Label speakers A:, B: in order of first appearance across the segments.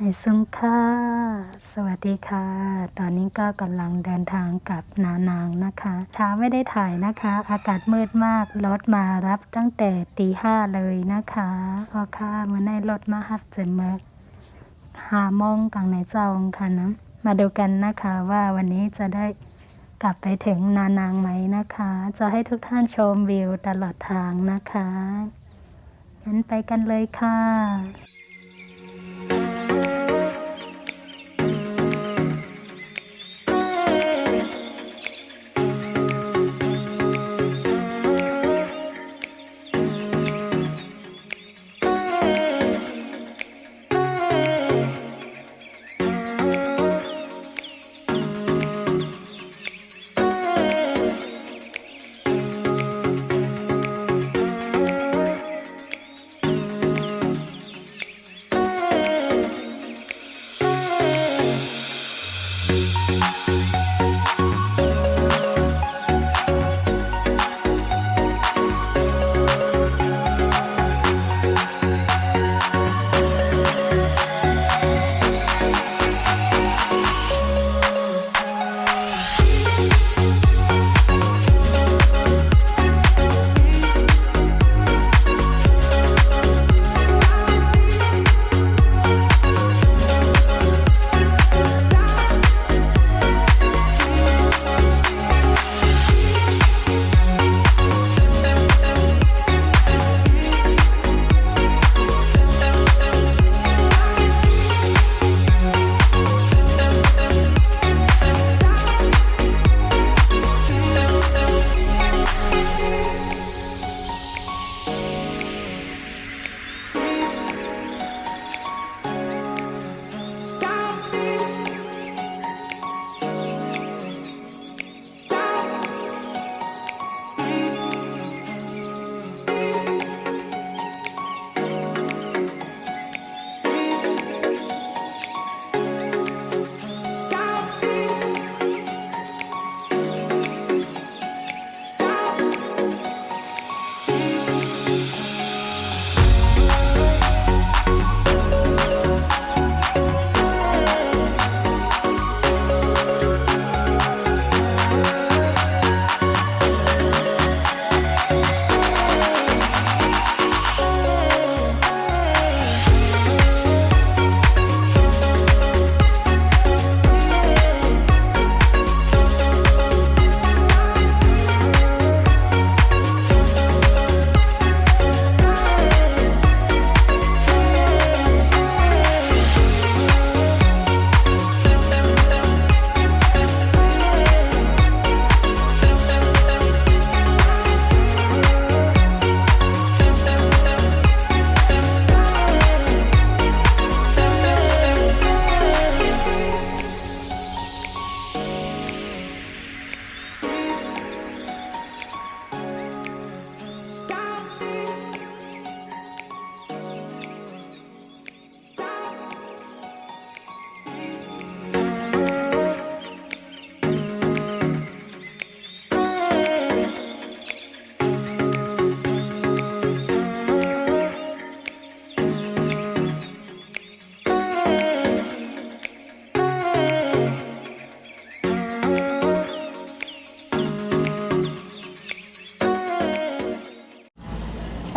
A: ไอซุงค่ะ สวัสดีค่ะ ตอนนี้ก็กำลังเดินทางกลับนานางนะคะเช้าไม่ได้ถ่ายนะคะ อากาศมืดมาก รถมารับตั้งแต่ตีห้าเลยนะคะพอค่ะมื่อในรถมาฮับเจมเมกหาโมงกลางในเจ้าค่ะนะ มาดูกันนะคะว่าวันนี้จะได้ กลับไปถึงนานางไหมนะคะ จะให้ทุกท่านชมวิวตลอดทางนะคะงั้นไปกันเลยค่ะ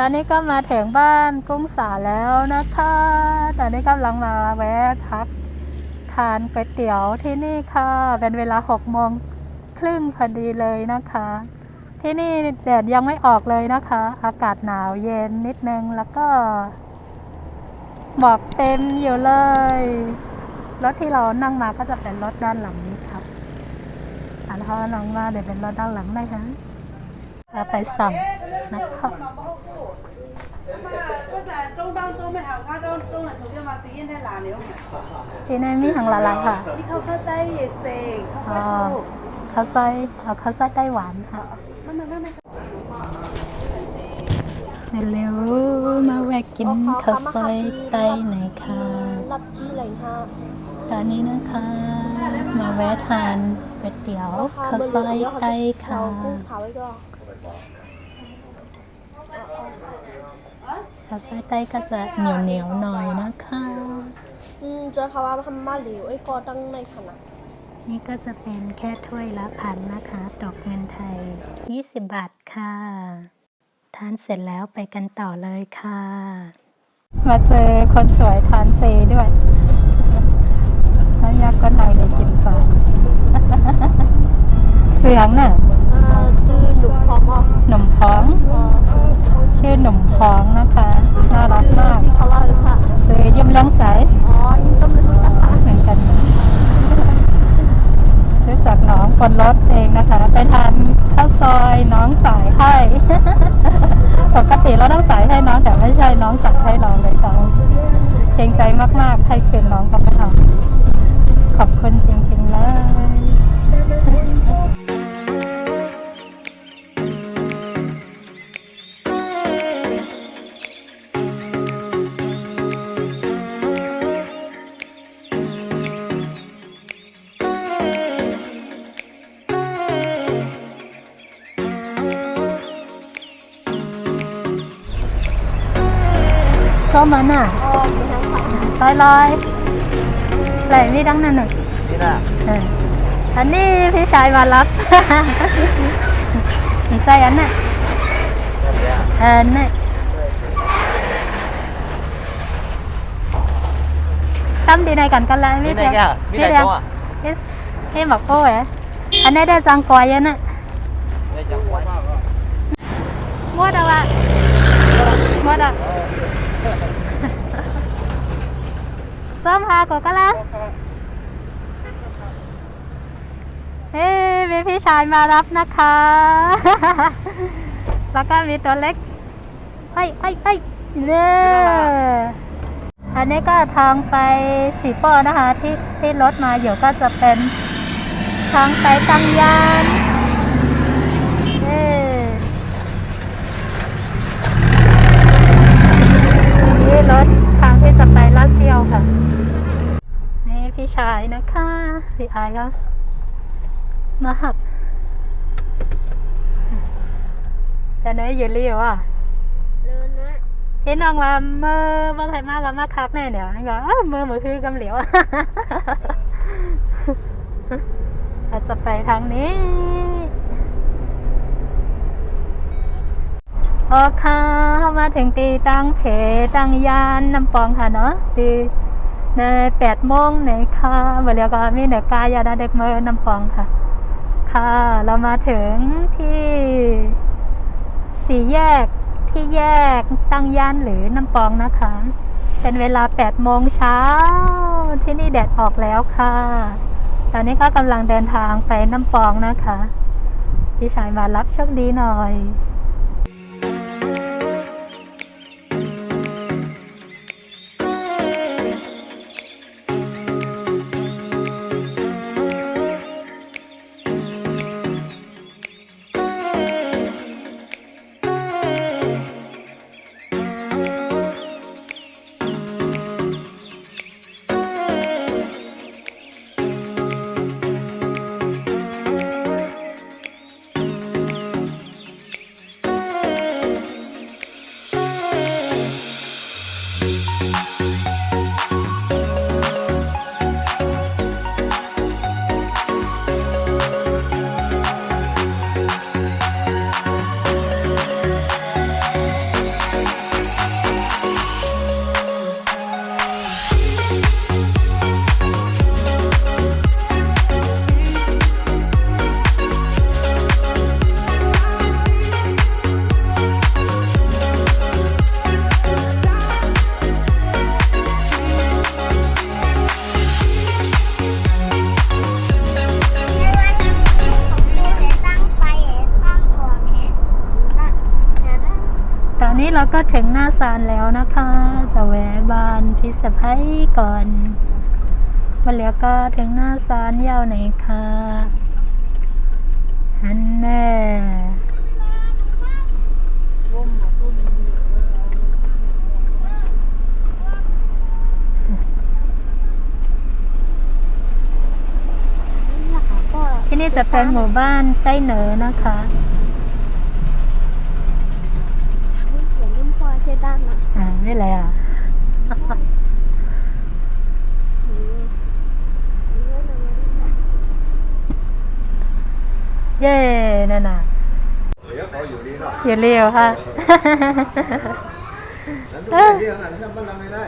A: อนนี้ก็มาถึงบ้านกุ้งสาแล้วนะคะ ตอนนี้กำลังมาแวะพักทานก๋วยเตี๋ยวที่นี่ค่ะ เป็นเวลาหกโมงครึ่งพอดีเลยนะคะ ที่นี่แดดยังไม่ออกเลยนะคะ อากาศหนาวเย็นนิดนึงแล้วก็หมอกเต็มอยู่เลย รถที่เรานั่งมาก็จะเป็นรถด้านหลังนี้ครับอะแล้วน้องว่าเดี๋ยวเป็นรถด้านหลังได้ฮะเราไปสั่งนะคะ
B: 阵中当都咩后家都都系属于话自己啲难料。
A: ที่นี่มีหังละละค่ะ
B: 啲沟西低热食，沟
A: อ๋อ
B: 西糕。
A: ข้าวซอยเอาข้าวซอยไต้หวันค่ะ
B: 乜乜乜乜。
A: เร็วมาแวะกินข้าวซอยไต้หน่อยค่ะ
B: 粒子零下。
A: ตอนนี้นะคะ มาแวะทานก๋วยเตี๋ยวข้าวซอยไก่ค่ะ
C: กุ้งสาวไว้ก็
A: ข้าวซอยไก่ก็จะเหนียวเหนียวๆหน่อยนะคะ
C: อืมเจอเขาว่าทำมาหลิวไอ้ก็ตั้งในขนาด
A: นี่ก็จะเป็นแค่ถ้วยละพันนะคะดอกเงินไทย 20 บาทค่ะทานเสร็จแล้วไปกันต่อเลยค่ะ มาเจอคนสวยทานเจด้วยแล้วยักษ์ก็หน่อยเลยกินจานเสียงน่ะ
C: เออซื้อหนุ่มพอมอ
A: หนุ่มพ้อง
C: เออ
A: ชื่อหนุ่มพ้องนะคะ น่ารักมาก
C: เขาว่าเลยค่ะ
A: ซื้อยิ้มเลี้ยงใส
C: อ๋อนี่ต้มเลยค่ะ
A: เหมือนกันรู้จักน้องคนรถเองนะคะ ไปทานข้าวซอยน้องจ่ายให้ ปกติเราต้องจ่ายให้น้องแต่ไม่ใช่น้องจ่ายให้เราเลยเขาเกรงใจมากๆให้คืนน้องก็ไม่เอาขอบคุณจริงๆเลย อยลอยไหลไม่ดังนั่นหนึ่ง
D: นี่นะ
A: เอออันนี้พี่ชายมารับใส่อันน่ะ
D: แบบเนี้ย
A: อันน่ะตั้มดีในกันกันแล้ว
D: นี่
A: ไม่
D: ไง
A: เดียว
D: แกมีอะไรตัว
A: เอ๊ะเอ๊ะบอกโอ้ยอันนี้ได้จังกวายยันน่ะ
D: ได้จังหวัด
A: มดอะวะมดอะ จอมหาก่อนกันละเฮ้ยมีพี่ชายมารับนะคะ แล้วก็มีตัวเล็กเฮ้ยเฮ้ยเฮ้ยเนี่ยอันนี้ก็ทางไปสีป้อนะคะ ที่ที่รถมาอยู่ก็จะเป็นทางไปตังยานเอ้นี่รถทางที่จะไปลาดเซียวค่ะ นี่พี่ ชายนะคะพี่อายก็มาหักแต่เนยอยู่รีวอะ
C: เลินนะ
A: เห็นน้องว่าเมื่อว่าไทยมากกับมาคักแน่เดี๋ยวนี่ก็อ้าวมือมือคือกำเหลียวอาจจะไปทางนี้โอเคมาถึงตีตั้งเพตั้งยานน้ำปองค่ะเนาะตี ในแปดโมงในค่ะเวลาก็มีเนกายาดาเด็กเมื่อน้ำปองค่ะ ค่ะ เรามาถึงที่สี่แยกที่แยกตั้งย่านหรือน้ำปองนะคะ เป็นเวลา8โมงเช้า ที่นี่แดดออกแล้วค่ะ ตอนนี้ก็กำลังเดินทางไปน้ำปองนะคะ พี่ชายมารับโชคดีหน่อย ตอนนี้เราก็ถึงหน้าศาลแล้วนะคะ จะแวะบ้านพี่สะพ้ยก่อนมาแล้วก็ถึงหน้าศาลยาวไหนคะฮันแน่จะเป็นหมู่บ้านใต้เหนือนะคะ
C: เหมือนรุ่นพ่อเทด้าน น่ะ
A: อ่าไม่เลยอะเย้นั่นน่ะ
E: เดี๋ยวเขาอยู่ดีหน่อย
A: อย่าเร็วค่ะ
E: แล้วดูไปที่ข้างหลังทำบ้านเราไม่ได้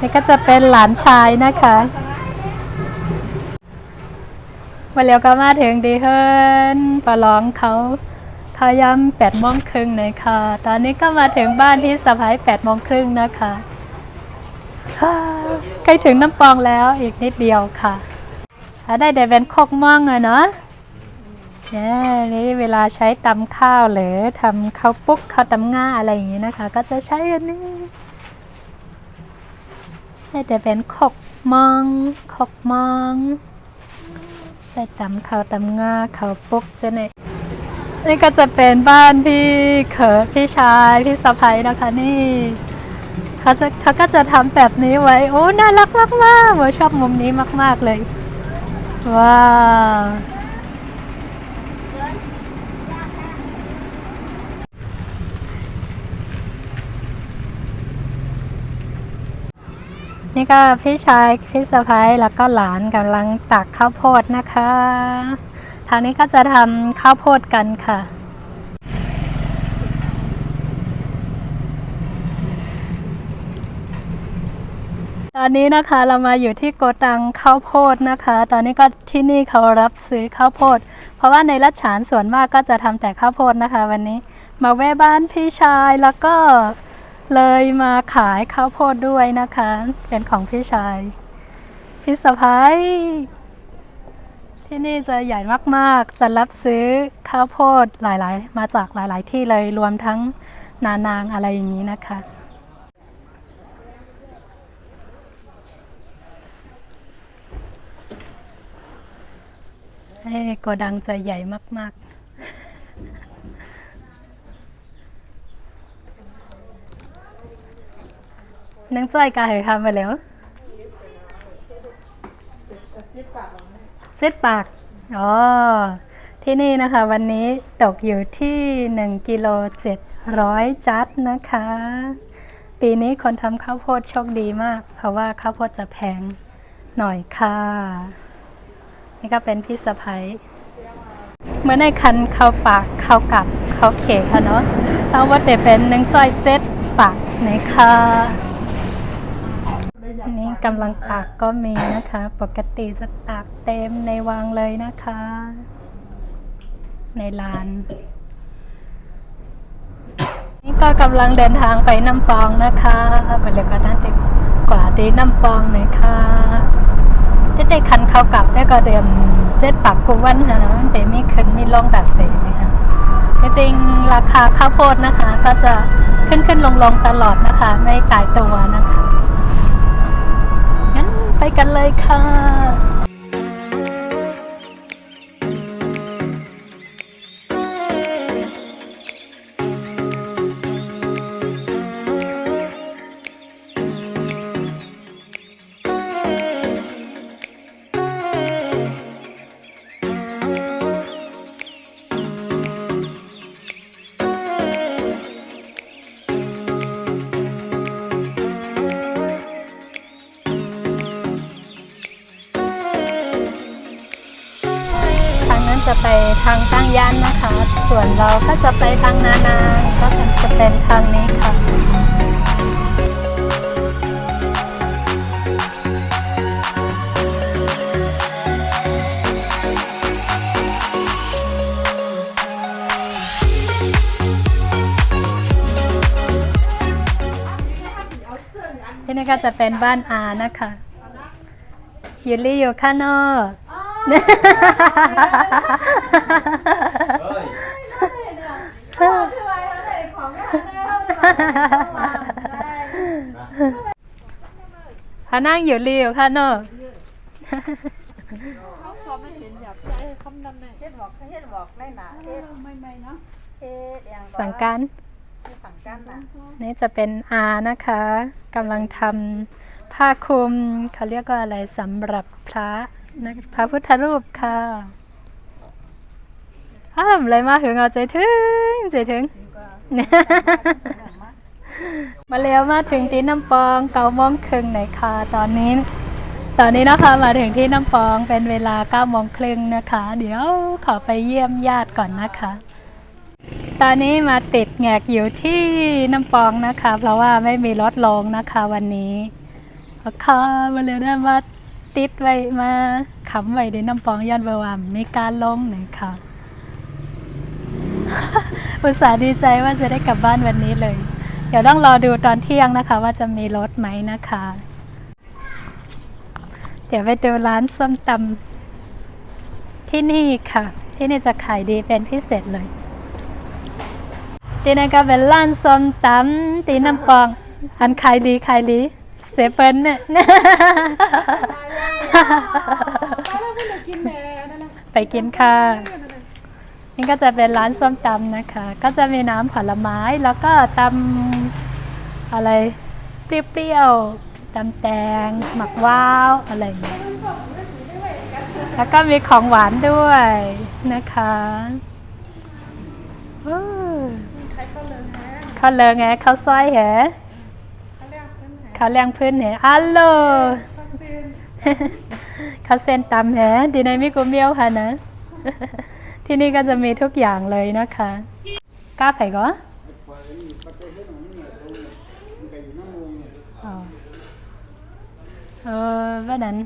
A: นี่ก็จะเป็นหลานชายนะคะมาเร็วก็มาถึงดีเฮินปลองเขา เขาย้ำแปดโมงครึ่งเลยค่ะ ตอนนี้ก็มาถึงบ้านที่สะพายแปดโมงครึ่งนะคะใกล้ถึงน้ำปองแล้วอีกนิดเดียวค่ะได้แต่เป็นคกม่องอะเนาะเนี่ยนี่เวลาใช้ตำข้าวหรือทำข้าวปุ๊กข้าวตำง่าอะไรอย่างนี้นะคะ ก็จะใช้อันนี้น่าจะเป็นขกมองขกมองใส่ตำข้าวตำงาข้าวปุ๊กจะเนี่ย นี่ก็จะเป็นบ้านพี่เขยพี่ชาย พี่สะพ้ยนะคะนี่ เขาจะเขาก็จะทำแบบนี้ไว้ โอ้ น่ารักมากมากชอบมุมนี้มาก ๆ เลย ว้าวนี่ก็พี่ชายพี่สะพ้ยแล้วก็หลานกำลังตักข้าวโพดนะคะ ทางนี้ก็จะทำข้าวโพดกันค่ะ ตอนนี้นะคะเรามาอยู่ที่โกดังข้าวโพดนะคะ ตอนนี้ก็ที่นี่เขารับซื้อข้าวโพด เพราะว่าในรัชฉานส่วนมากก็จะทำแต่ข้าวโพดนะคะ วันนี้มาแวะบ้านพี่ชายแล้วก็เลยมาขายข้าวโพดด้วยนะคะ เป็นของพี่ชาย พี่สะพ้าย ที่นี่จะใหญ่มากๆ จะรับซื้อข้าวโพดหลายๆ มาจากหลาย ๆ ที่เลยรวมทั้งนานางอะไรอย่างนี้นะคะเอ้โกดังจะใหญ่มาก ๆนังจ้อยกาเหยทำไปแล้ว ซตปากอ๋อที่นี่นะคะ วันนี้ตกอยู่ที่1กิโล700 จัดนะคะ ปีนี้คนทำข้าวโพดโชคดีมาก เพราะว่าข้าวโพดจะแพงหน่อยค่ะ นี่ก็เป็นพี่สะพ้ยเมื่อในคันเข้าปากเข้ากับเข้าเขค่ะเนาะเอาว่าแต่เป็นหนึ่งจอยเจ็ดปากในค่ะ อันนี้กำลังตากก็มีนะคะ ปกติจะตากเต็มในวางเลยนะคะ ในลาน นี่ก็กำลังเดินทางไปน้ำปองนะคะไปเลยก็นั่นเด็กกว่าดีน้ำปองหน่อยค่ะจะได้คันเข้ากับได้ก็เดิมเจ็ดปากกุวันนะนะเดมีขึ้นมีลงดัดเสนะคะจริงราคาข้าวโพดนะคะ ก็จะขึ้นขึ้นลงลงตลอดนะคะ ไม่ตายตัวนะคะ ไปกันเลยค่ะ จะไปทางตั้งย่านนะคะ ส่วนเราก็จะไปทางนานา ก็จะเป็นทางนี้ค่ะที่นี่ก็จะเป็นบ้านอานะคะยูรี่อยู่ข้างนอก
E: เฮ้ย
A: พานั่งอยู่เรีอยู่ะเนอะเข้างนอยากได้คำนั้น
B: เฮ็ดบอกเฮ็ดบอกได้หนาเฮ็ดไม่ไม่เนาะเฮ็ดอย่าง
A: สังการ
B: สังกันนะ
A: นี่จะเป็นอานะคะกำลังทำผ้าคลุมเขาเรียกว่าอะไรสำหรับพระ พระพุทธรูปค่ะอ้าวอะไรมาถึงเอาใจถึงใจถึง มาแล้วมาถึงที่น้ำปองเก้าโมงครึ่งไหนค่ะตอนนี้ ตอนนี้นะคะมาถึงที่น้ำปองเป็นเวลาเก้าโมงครึ่งนะคะ เดี๋ยวขอไปเยี่ยมญาติก่อนนะคะ ตอนนี้มาติดแงกอยู่ที่น้ำปองนะคะ เพราะว่าไม่มีรถลงนะคะวันนี้ค่ะมาเร็วได้มา ติดไว้มาขำไว้ในน้ำปองย้อนเบอร์ว่ามีกาลงหน่อยค่ะอุตส่าห์ดีใจว่าจะได้กลับบ้านวันนี้เลย เดี๋ยวต้องรอดูตอนเที่ยงนะคะ ว่าจะมีรถไหมนะคะ เดี๋ยวไปดูร้านส้มตำที่นี่ค่ะ ที่นี่จะขายดีเป็นพิเศษเลยที่นั่ก็เป็นร้านส้มตำตีน้ำปอง อันขายดีขายดีเซเปิลเนี่ย ไปกินค่ะ นี่ก็จะเป็นร้านส้มตำนะคะ ก็จะมีน้ำผลไม้แล้วก็ตำอะไรเปรี้ยวๆตำแตง หมักว้าวอะไรอย่างเงี้ยแล้วก็มีของหวานด้วยนะคะอู้ข้าวเลยไงข้าวซอยแหข้าวเลี้ยงพื้นแหอัลโหล ข้าวเส้นตำแหดีในมิกุเมียวค่ะนะ ที่นี่ก็จะมีทุกอย่างเลยนะคะกล้าไผ่ก็อ๋อเออว่านั้น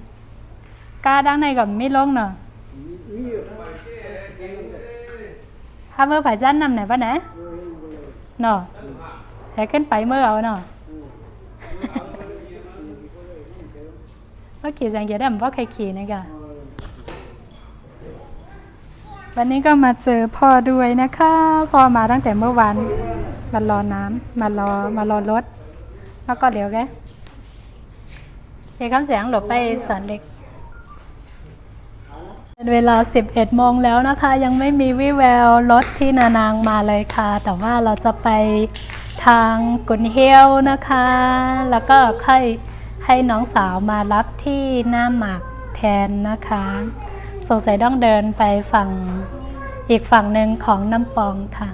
A: กล้าดังในกับไม่ลงเนาะถ้าเมื่อผ่จันนำไหนปะไหนเนาะแต่ขึ้นไปเมื่อเอาเนาะ ว่าขี่แซงเกียร์ได้ผมว่าใครขี่นะกะวันนี้ก็มาเจอพ่อด้วยนะคะพ่อมาตั้งแต่เมื่อวานมารอน้ำมารอมารอรถ แล้วก็เดี๋ยวแกเด็กคำเสียงหลบไปสอนเด็กเป็นเวลา 11โมงแล้วนะคะ ยังไม่มีวิแววรถที่นานางมาเลยค่ะ แต่ว่าเราจะไปทางกุนเฮียวนะคะ แล้วก็ค่อย ให้น้องสาวมารับที่หน้าหมากแทนนะคะ สงสัยต้องเดินไปฝั่งอีกฝั่งหนึ่งของน้ำปองค่ะ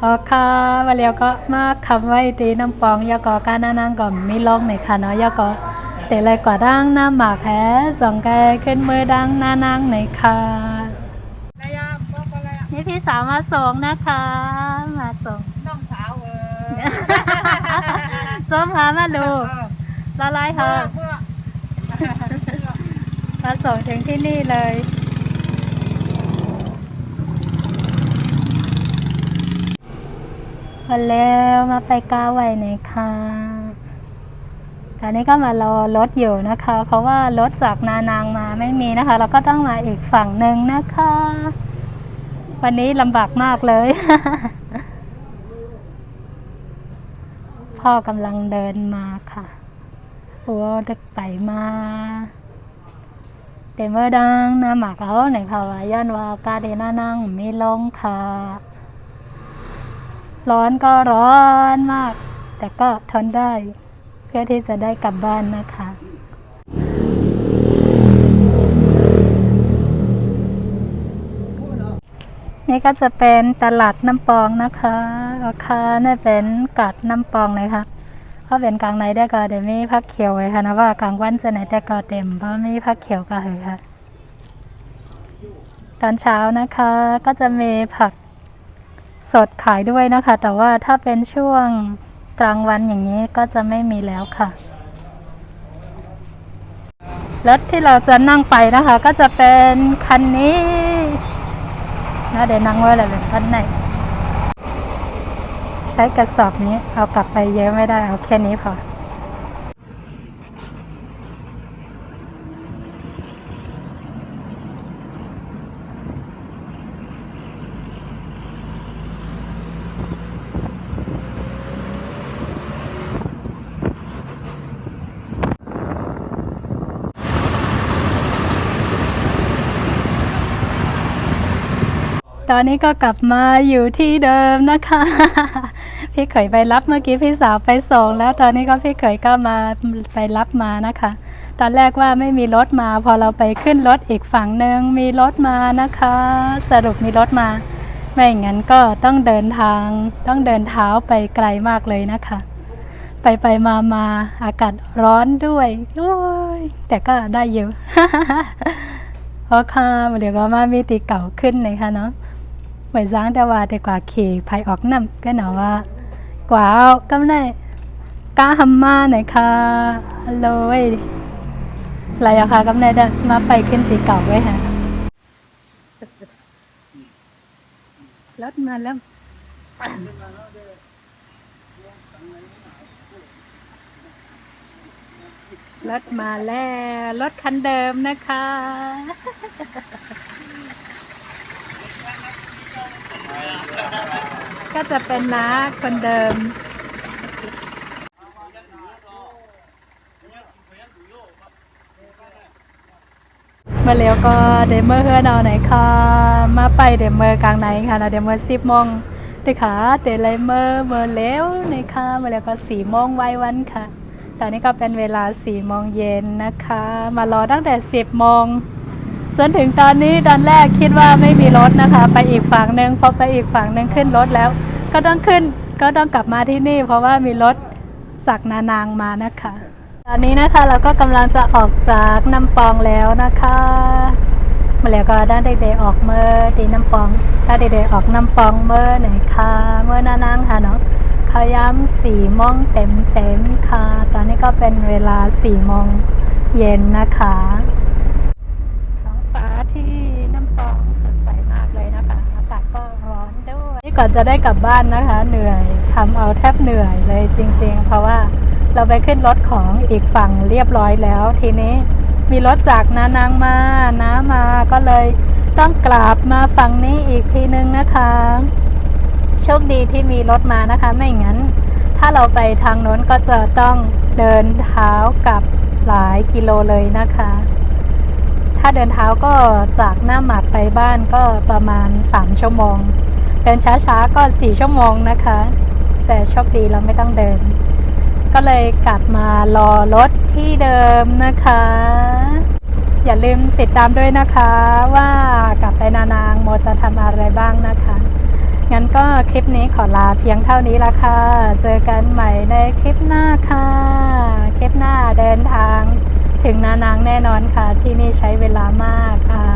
A: โอเคมาเรียวก็มาคำไว้ตีน้ำปองยากอการนานังก่อนมีลงหน่อยค่ะเนาะยากอแต่อะไรกว่าดังหน้าหมากแพ้สองแกขึ้นมือดังหน้านางหน่อยค่ะนี่พี่สาวมาส่งนะคะ มาส่ง
B: น้องสาวเออ
A: ส้มหามาดู ละลายเถอะ
B: เพื่อ
A: มาส่งถึงที่นี่เลยมาแล้วมาไปกาไว้หน่อยค่ะตอนนี้ก็มารอรถอยู่นะคะ เพราะว่ารถจากนานางมาไม่มีนะคะ เราก็ต้องมาอีกฝั่งหนึ่งนะคะ วันนี้ลำบากมากเลย พ่อกำลังเดินมาค่ะ โอ้เด็กไปมาแต่เมื่อดังน้ำหมักเอาไหนค่ะว่าย่านว่ากาเดน่านั่งมีลงค่ะร้อนก็ร้อนมาก แต่ก็ทนได้ เพื่อที่จะได้กลับบ้านนะคะนี่ก็จะเป็นตลาดน้ำปองนะคะราคาเนี่ยเป็นกัดน้ำปองเลยค่ะ เพราะเป็นกลางในได้ก็เดี๋ยวมีผักเขียวไว้ค่ะนะว่ากลางวันจะไหนแต่ก็เต็มเพราะมีผักเขียวก็เหยค่ะ ตอนเช้านะคะก็จะมีผักสดขายด้วยนะคะ แต่ว่าถ้าเป็นช่วงกลางวันอย่างนี้ก็จะไม่มีแล้วค่ะรถที่เราจะนั่งไปนะคะ ก็จะเป็นคันนี้นะเดี๋ยวนั่งไว้เลยเป็นคันไหน ช้กระสอบนี้เอากลับไปเยอะไม่ได้เอาแค่นี้พอตอนนี้ก็กลับมาอยู่ที่เดิมนะคะ พี่เขยไปรับเมื่อกี้พี่สาวไปส่งแล้วตอนนี้ก็พี่เขยก็มาไปรับมานะคะ ตอนแรกว่าไม่มีรถมา พอเราไปขึ้นรถอีกฝั่งหนึ่งมีรถมานะคะ สรุปมีรถมา ไม่อย่างนั้นก็ต้องเดินทางต้องเดินเท้าไปไกลมากเลยนะคะ ไปไปมามาอากาศร้อนด้วยโอ้ยแต่ก็ได้อยู่เพราะค่ะเดี๋ยวก็มามีตีเก่าขึ้นเลยค่ะเนาะไว้จ้างแต่ว่าแต่กว่าขี่ภายออกน้ำก็หนอว่าว่า เอาวกำได้ก้าฮัมมาหนคะฮัลโหลเว้ยอะไรอะคะกำได้เด้อมาไปขึ้นตีเก่าไว้ค่ะรถมาแล้วรถมาแล้วรถคันเดิมนะคะ ก็จะเป็นน้าคนเดิม มาแล้วก็เดมเมอร์เฮือนเอาไหนค่ะ มาไปเดมเมอร์กลางไหนค่ะนะเดมเมอร์สิบโมงเด็กค่ะเดลเมอร์เมอร์แล้วในค่ะมาแล้วก็สี่โมงไว้วันค่ะตอนนี้ก็เป็นเวลาสี่โมงเย็นนะคะ มารอตั้งแต่สิบโมง จนถึงตอนนี้ตอนแรกคิดว่าไม่มีรถนะคะ ไปอีกฝั่งหนึ่งพอไปอีกฝั่งหนึ่งขึ้นรถแล้ว ก็ต้องขึ้นก็ต้องกลับมาที่นี่ เพราะว่ามีรถจากนานางมานะคะ ตอนนี้นะคะเราก็กำลังจะออกจากน้ำปองแล้วนะคะมาแล้วก็ด้านเด็กๆออกเมื่อตีน้ำปองถ้าเด็กๆออกน้ำปองเมื่อไหนคะเมื่อนานางค่ะเนาะขย้ำสี่โมงเต็มเต็มๆค่ะ ตอนนี้ก็เป็นเวลาสี่โมงเย็นนะคะ ที่น้ำปองสดใสมากเลยนะคะ อากาศก็ร้อนด้วยนี่ก่อนจะได้กลับบ้านนะคะ เหนื่อยทำเอาแทบเหนื่อยเลยจริง ๆ เพราะว่าเราไปขึ้นรถของอีกฝั่งเรียบร้อยแล้ว ทีนี้มีรถจากนานางมาน้ามาก็เลยต้องกลับมาฝั่งนี้อีกทีนึงนะคะ โชคดีที่มีรถมานะคะ ไม่งั้น ถ้าเราไปทางโน้นก็จะต้องเดินเท้ากลับหลายกิโลเลยนะคะ ถ้าเดินเท้าก็จากหน้าหมัดไปบ้านก็ประมาณ 3 ชั่วโมง เดินช้าๆก็ 4 ชั่วโมงนะคะ แต่โชคดีเราไม่ต้องเดิน ก็เลยกลับมารอรถที่เดิมนะคะ อย่าลืมติดตามด้วยนะคะว่ากลับไปนานางโมจะทำอะไรบ้างนะคะงั้นก็คลิปนี้ขอลาเพียงเท่านี้ละค่ะ เจอกันใหม่ในคลิปหน้าค่ะ คลิปหน้าเดินทาง ถึงนานางแน่นอนค่ะ ที่นี่ใช้เวลามากค่ะ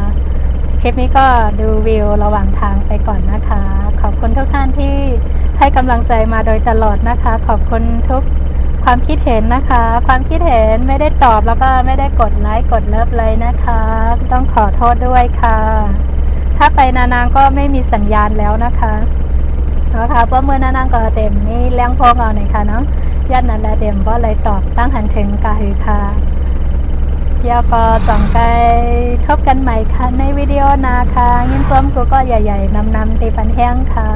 A: คลิปนี้ก็ดูวิวระหว่างทางไปก่อนนะคะ ขอบคุณทุกท่านที่ให้กำลังใจมาโดยตลอดนะคะ ขอบคุณทุกความคิดเห็นนะคะ ความคิดเห็นไม่ได้ตอบแล้วก็ไม่ได้กดไลค์กดเลิฟเลยนะคะ ต้องขอโทษด้วยค่ะ ถ้าไปนานางก็ไม่มีสัญญาณแล้วนะคะนะคะเพราะเมื่อนานางก็เต็มนี่เลี้ยงพองเอาหน่อยค่ะเนาะยันนั้นแหละเต็มก็เลยตอบตั้งหันถึงกาหือค่ะ ยวก็จ่องไกทบกันใหม่ค่ะ ในวิดีโอหนาค่ะยินซ้อมกูก็ใหญ่ๆนำๆตีปันแห้งค่ะ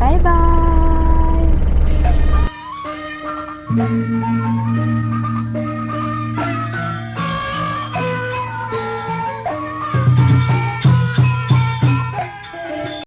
A: บ๊ายบาย